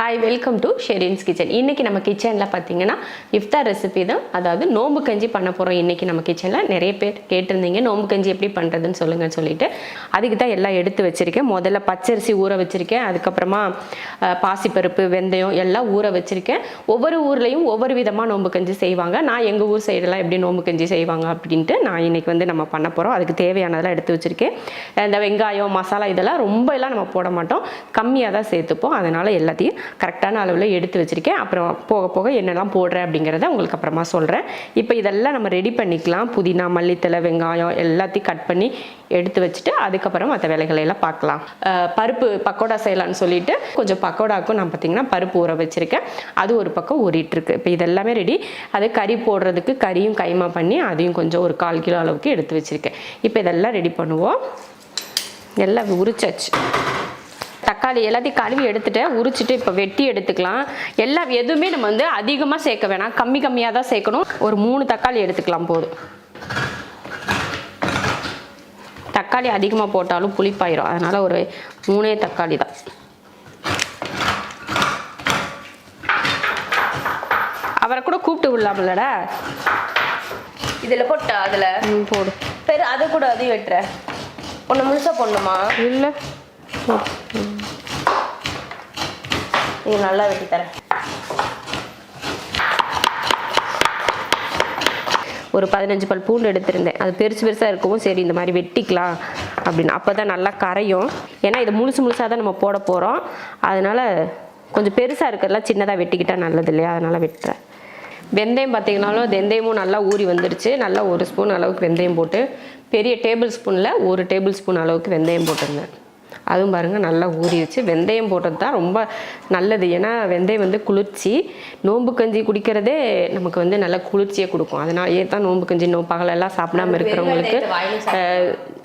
Hi welcome to Sherin's kitchen இன்னைக்கு நம்ம கிச்சனில் பார்த்தீங்கன்னா இஃப்தார் ரெசிபி தான். அதாவது நோம்பு கஞ்சி பண்ண போகிறோம் இன்றைக்கி நம்ம கிச்சனில் நிறைய பேர் கேட்டிருந்தீங்க நோம்பு கஞ்சி எப்படி பண்ணுறதுன்னு சொல்லுங்கன்னு சொல்லிட்டு. அதுக்கு தான் எல்லாம் எடுத்து வச்சுருக்கேன். முதல்ல பச்சரிசி ஊற வச்சுருக்கேன். அதுக்கப்புறமா பாசிப்பருப்பு வெந்தயம் எல்லாம் ஊற வச்சுருக்கேன். ஒவ்வொரு ஊர்லேயும் ஒவ்வொரு விதமாக நோம்பு கஞ்சி செய்வாங்க. நான் எங்கள் ஊர் சைடெல்லாம் எப்படி நோம்பு கஞ்சி செய்வாங்க அப்படின்ட்டு நான் இன்றைக்கி வந்து நம்ம பண்ண போகிறோம் அதுக்கு தேவையானதெல்லாம் எடுத்து வச்சுருக்கேன். இந்த வெங்காயம் மசாலா இதெல்லாம் ரொம்ப எல்லாம் நம்ம போட மாட்டோம். கம்மியாக தான் சேர்த்துப்போம். அதனால் எல்லாத்தையும் கரெக்டான அளவில் எடுத்து வச்சுருக்கேன். அப்புறம் போக போக என்னெல்லாம் போடுறேன் அப்படிங்கிறத உங்களுக்கு அப்புறமா சொல்கிறேன் இப்போ இதெல்லாம் நம்ம ரெடி பண்ணிக்கலாம். புதினா மல்லித்தலை வெங்காயம் எல்லாத்தையும் கட் பண்ணி எடுத்து வச்சுட்டு அதுக்கப்புறம் மற்ற வேலைகளை எல்லாம் பார்க்கலாம். பருப்பு பக்கோடா செய்யலாம்னு சொல்லிட்டு கொஞ்சம் பக்கோடாக்கும் நான் பார்த்தீங்கன்னா பருப்பு ஊற வச்சுருக்கேன். அது ஒரு பக்கம் ஊறிட்டுருக்கு. இப்போ இதெல்லாமே ரெடி அது கறி போடுறதுக்கு கறியும் கைமா பண்ணி அதையும் கொஞ்சம் ஒரு கால் கிலோ அளவுக்கு எடுத்து வச்சுருக்கேன். இப்போ இதெல்லாம் ரெடி பண்ணுவோம். எல்லாம் உரிச்சாச்சு. தக்காளி எல்லாத்தையும் கழுவி எடுத்துட்டு உரிச்சிட்டு இப்போ வெட்டி எடுத்துக்கலாம். எல்லாம் எதுவுமே நம்ம வந்து அதிகமாக சேர்க்க வேணாம். கம்மி கம்மியாக தான் சேர்க்கணும். ஒரு மூணு தக்காளி எடுத்துக்கலாம் போதும். தக்காளி அதிகமாக போட்டாலும் புளிப்பாயிரும். அதனால் ஒரு மூணே தக்காளி தான். அவரை கூட கூப்பிட்டு விடலாம்லடா. இதில் போட்டா அதில். போடு. பெரு அது கூட அதையும் வெட்டுற. ஒன்று முழுசாக போடணுமா? இல்லை. இது நல்லா வெட்டி தரேன். ஒரு பதினஞ்சு பல் பூண்டு எடுத்திருந்தேன். அது பெருசு பெருசாக இருக்கவும் சரி இந்த மாதிரி வெட்டிக்கலாம் அப்படின்னு. அப்போ தான் நல்லா கரையும். ஏன்னா இது முழுசு முழுசாக தான் நம்ம போட போகிறோம் அதனால் கொஞ்சம் பெருசாக இருக்கிறதுலாம் சின்னதாக வெட்டிக்கிட்டால் நல்லது இல்லையா? அதனால் வெட்டுறேன். வெந்தயம் பார்த்திங்கனாலும் வெந்தயமும் நல்லா ஊறி வந்துருச்சு. நல்லா ஒரு ஸ்பூன் அளவுக்கு வெந்தயம் போட்டு பெரிய டேபிள் ஸ்பூனில் ஒரு டேபிள் ஸ்பூன் அளவுக்கு வெந்தயம் போட்டிருந்தேன். அதுவும் பாருங்கள் நல்லா ஊறி வச்சு வெந்தயம் போட்டது தான் ரொம்ப நல்லது. ஏன்னா வெந்தயம் வந்து குளிர்ச்சி. நோம்பு கஞ்சி குடிக்கிறதே நமக்கு வந்து நல்ல குளிர்ச்சியை கொடுக்கும். அதனாலேயே தான் நோம்பு கஞ்சி நோ பகலெல்லாம் சாப்பிடாம இருக்கிறவங்களுக்கு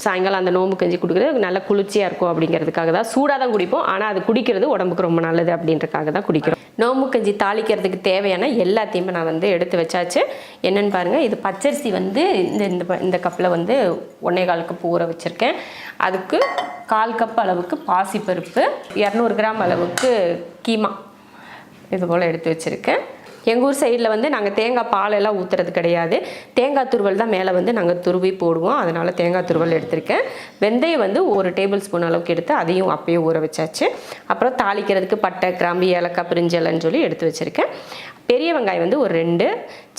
சாயங்காலம் அந்த நோம்பு கஞ்சி குடிக்கிறது நல்ல குளிர்ச்சியாக இருக்கும் அப்படிங்கிறதுக்காக தான். சூடாக தான் குடிப்போம். ஆனால் அது குடிக்கிறது உடம்புக்கு ரொம்ப நல்லது அப்படின்றதுக்காக தான் குடிக்கிறோம். நோம்பு கஞ்சி தாளிக்கிறதுக்கு தேவையான எல்லாத்தையுமே நான் வந்து எடுத்து வச்சாச்சு. என்னென்னு பாருங்கள் இது பச்சரிசி வந்து இந்த இந்த இந்த கப்பில் வந்து ஒன்றே கால் கப் ஊற வச்சுருக்கேன். அதுக்கு கால் கப் அளவுக்கு பாசிப்பருப்பு இரநூறு கிராம் அளவுக்கு கீமா இது போல் எடுத்து வச்சுருக்கேன். எங்கள் ஊர் சைடில் வந்து நாங்கள் தேங்காய் பாலெல்லாம் ஊற்றுறது கிடையாது. தேங்காய் துருவல் தான் மேலே வந்து நாங்கள் துருவி போடுவோம். அதனால் தேங்காய் துருவல் எடுத்திருக்கேன். வெந்தயம் வந்து ஒரு டேபிள் ஸ்பூன் அளவுக்கு எடுத்து அதையும் அப்பயே ஊற வச்சாச்சு. அப்புறம் தாளிக்கிறதுக்கு பட்டை கிராம்பு ஏலக்காய் பிரிஞ்சலன்னு சொல்லி எடுத்து வச்சுருக்கேன். பெரிய வெங்காயம் வந்து ஒரு ரெண்டு.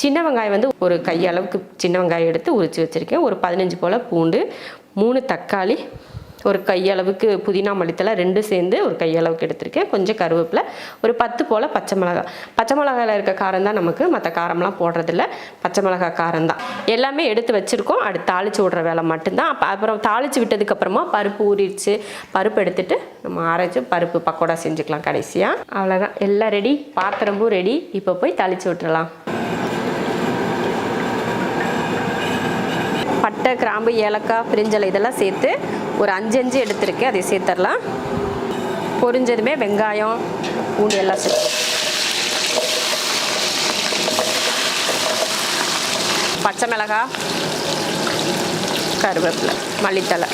சின்ன வெங்காயம் வந்து ஒரு கையளவுக்கு சின்ன வெங்காயம் எடுத்து உரித்து வச்சுருக்கேன். ஒரு பதினஞ்சு போல் பூண்டு மூணு தக்காளி ஒரு கையளவுக்கு புதினா மல்லித்தலை ரெண்டு சேர்ந்து ஒரு கையளவுக்கு எடுத்திருக்கேன். கொஞ்சம் கருவேப்பிலை ஒரு பத்து போல் பச்சை மிளகாய் பச்சை மிளகாயில் இருக்க காரம் தான் நமக்கு மற்ற காரம்லாம் போடுறதில்ல. பச்சை மிளகாய் காரம் தான். எல்லாமே எடுத்து வச்சுருக்கோம். அடுத்து தாளித்து விட்ற வேலை மட்டும்தான். அப்போ அப்புறம் தாளித்து விட்டதுக்கப்புறமா பருப்பு ஊறிடுச்சு. பருப்பு எடுத்துட்டு நம்ம அரைச்சி பருப்பு பக்கோடா செஞ்சுக்கலாம் கடைசியாக அவ்வளோதான் எல்லாம் ரெடி பாத்திரமும் ரெடி இப்போ போய் தாளித்து விட்டுறலாம். பட்டை கிராம்பு ஏலக்காய் பிரிஞ்சலை இதெல்லாம் சேர்த்து ஒரு அஞ்சு அஞ்சு எடுத்திருக்கேன் அதை சேர்த்துடலாம் பொரிஞ்சதுமே வெங்காயம் பூண்டு எல்லாம் சேர்த்து. பச்சை மிளகாய் கருவேப்பிலை மல்லித்தலை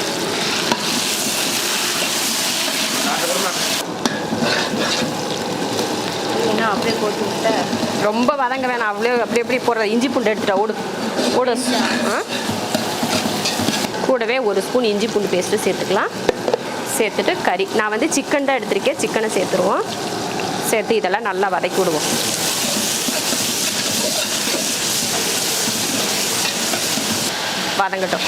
அப்படியே போட்டு ரொம்ப வதங்க வேணாம். அவ்வளோ அப்படி எப்படி போடுற இஞ்சி பூண்டு எடுத்துட்டா ஓடு ஓடு. ஆ? கூடவே ஒரு ஸ்பூன் இஞ்சி பூண்டு பேஸ்ட்டு சேர்த்துக்கலாம். சேர்த்துட்டு கறி. நான் வந்து சிக்கன் தான் எடுத்திருக்கேன். சிக்கனை சேர்த்துருவோம். சேர்த்து இதெல்லாம் நல்லா வதக்கி விடுவோம். வதங்கட்டும்.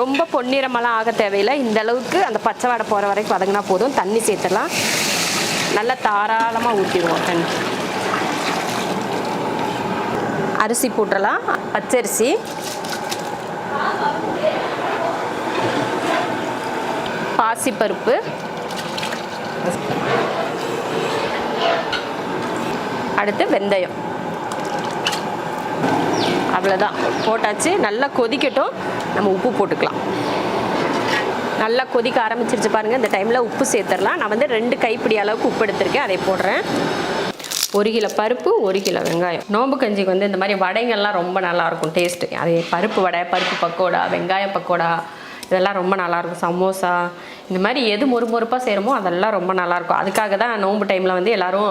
ரொம்ப பொன்னிறமெல்லாம் ஆக தேவையில்லை. இந்த அளவுக்கு அந்த பச்சை வாடை போகிற வரைக்கும் வதங்கினா போதும். தண்ணி சேர்த்துடலாம். நல்லா தாராளமாக ஊற்றிடுவோம் தண்ணி. அரிசி போட்டுடலாம். பச்சரிசி. பாசிப்பருப்பு. அடுத்து வெந்தயம். அவ்வளோதான் போட்டாச்சு. நல்லா கொதிக்கட்டும். நம்ம உப்பு போட்டுக்கலாம். நல்லா கொதிக்க ஆரம்பிச்சிருச்சு பாருங்கள் இந்த டைமில் உப்பு சேர்த்துடலாம். நான் வந்து ரெண்டு கைப்பிடி அளவுக்கு உப்பு எடுத்திருக்கேன். அதை போடுறேன். ஒரு கிலோ பருப்பு ஒரு கிலோ வெங்காயம். நோம்பு கஞ்சிக்கு வந்து இந்த மாதிரி வடைங்கள்லாம் ரொம்ப நல்லாயிருக்கும் டேஸ்ட்டு அது பருப்பு வடை பருப்பு பக்கோடா வெங்காய பக்கோடா இதெல்லாம் ரொம்ப நல்லாயிருக்கும் சமோசா இந்த மாதிரி எது மொறுமொறுப்பாக செய்கிறோமோ அதெல்லாம் ரொம்ப நல்லாயிருக்கும் அதுக்காக தான் நோம்பு டைமில் வந்து எல்லோரும்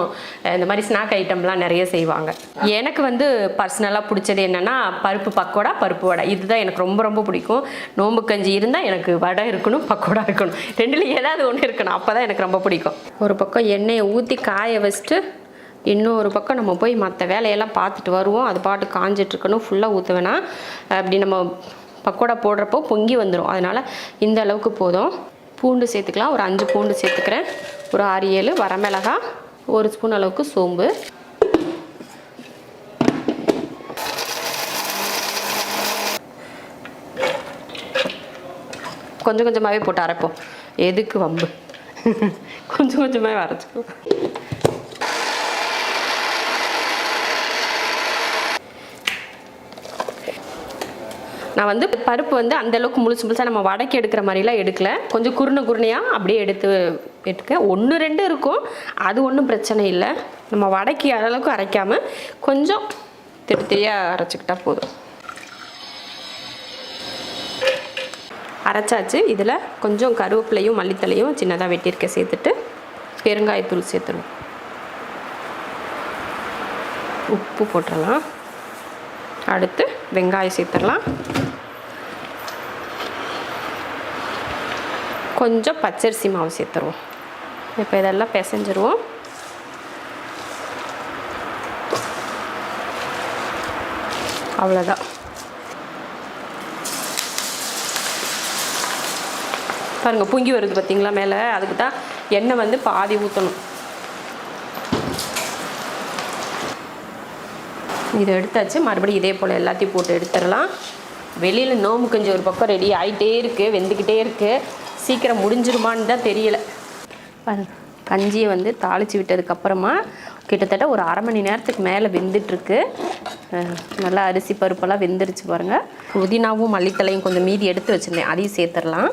இந்த மாதிரி ஸ்நாக் ஐட்டம்லாம் நிறைய செய்வாங்க. எனக்கு வந்து பர்சனலாக பிடிச்சது என்னென்னா பருப்பு பக்கோடா பருப்பு வடை. இதுதான் எனக்கு ரொம்ப ரொம்ப பிடிக்கும். நோம்பு கஞ்சி இருந்தால் எனக்கு வடை இருக்கணும் பக்கோடா இருக்கணும். ரெண்டுலேயும் ஏதாவது ஒன்று இருக்கணும். அப்போ தான் எனக்கு ரொம்ப பிடிக்கும். ஒரு பக்கம் எண்ணெயை ஊற்றி காய வச்சுட்டு இன்னொரு பக்கம் நம்ம போய் மற்ற வேலையெல்லாம் பார்த்துட்டு வருவோம். அது பாட்டு காஞ்சிட்ருக்கணும். ஃபுல்லாக ஊற்றுவேனா அப்படி நம்ம பக்கோடா போடுறப்போ பொங்கி வந்துடும் அதனால் இந்த அளவுக்கு போதும். பூண்டு சேர்த்துக்கலாம். ஒரு அஞ்சு பூண்டு சேர்த்துக்கிறேன். ஒரு ஆறு ஏழு வரமிளகா ஒரு ஸ்பூன் அளவுக்கு சோம்பு. கொஞ்சம் கொஞ்சமாகவே போட்டு அரைப்போம். எதுக்கு வம்பு? கொஞ்சம் கொஞ்சமாகவே அரைச்சிக்கோ. நான் வந்து பருப்பு வந்து அந்த அளவுக்கு முழுசு முழுசாக நம்ம வடக்கி எடுக்கிற மாதிரிலாம் எடுக்கல. கொஞ்சம் குருணை குருணையாக அப்படியே எடுத்து எடுக்க ஒன்று ரெண்டு இருக்கும். அது ஒன்றும் பிரச்சனை இல்லை. நம்ம வடக்கி அளவுக்கு அரைக்காமல் கொஞ்சம் திரி திரியாக அரைச்சிக்கிட்டா போதும். அரைச்சாச்சு. இதில் கொஞ்சம் கருவேப்பிலையும் மல்லித்தலையும் சின்னதாக வெட்டியிருக்க சேர்த்துட்டு பெருங்காயத்தூள் சேர்த்துருவோம். உப்பு போட்டுடலாம் அடுத்து வெங்காயம் சேர்த்துடலாம். கொஞ்சம் பச்சரிசி மாவு சேர்த்துருவோம். இப்போ இதெல்லாம் பிசைஞ்சிருவோம். அவ்வளோதான் பாருங்க பொங்கி வருது பார்த்தீங்களா மேலே? அதுக்கு தான் எண்ணெய் வந்து பாதி ஊற்றணும் இதை எடுத்தாச்சு. மறுபடியும் இதே போல் எல்லாத்தையும் போட்டு எடுத்துடலாம். வெளியில் நோம்பு கொஞ்சம் ஒரு பக்கம் ரெடி ஆகிட்டே இருக்குது வெந்துக்கிட்டே இருக்குது சீக்கிரம் முடிஞ்சிருமான்னு தான் தெரியல. கஞ்சியை வந்து தாளித்து விட்டதுக்கப்புறமா கிட்டத்தட்ட ஒரு அரை மணி நேரத்துக்கு மேலே வெந்துட்டுருக்கு. நல்லா அரிசி பருப்பெல்லாம் வெந்துருச்சு பாருங்கள் புதினாவும் மல்லித்தலையும் கொஞ்சம் மீதி எடுத்து வச்சுருந்தேன். அதையும் சேர்த்துடலாம்.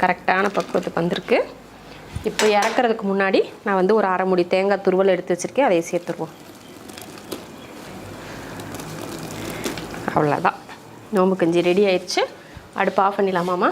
கரெக்டான பக்குவத்துக்கு வந்திருக்கு. இப்போ இறக்குறதுக்கு முன்னாடி நான் வந்து ஒரு அரை முடி தேங்காய் துருவல் எடுத்து வச்சுருக்கேன். அதை சேர்த்துருவோம். அவ்வளோதான் நோம்பு கஞ்சி ரெடி ஆயிடுச்சு. அடுப்பு ஆஃப் பண்ணிடலாமாம்மா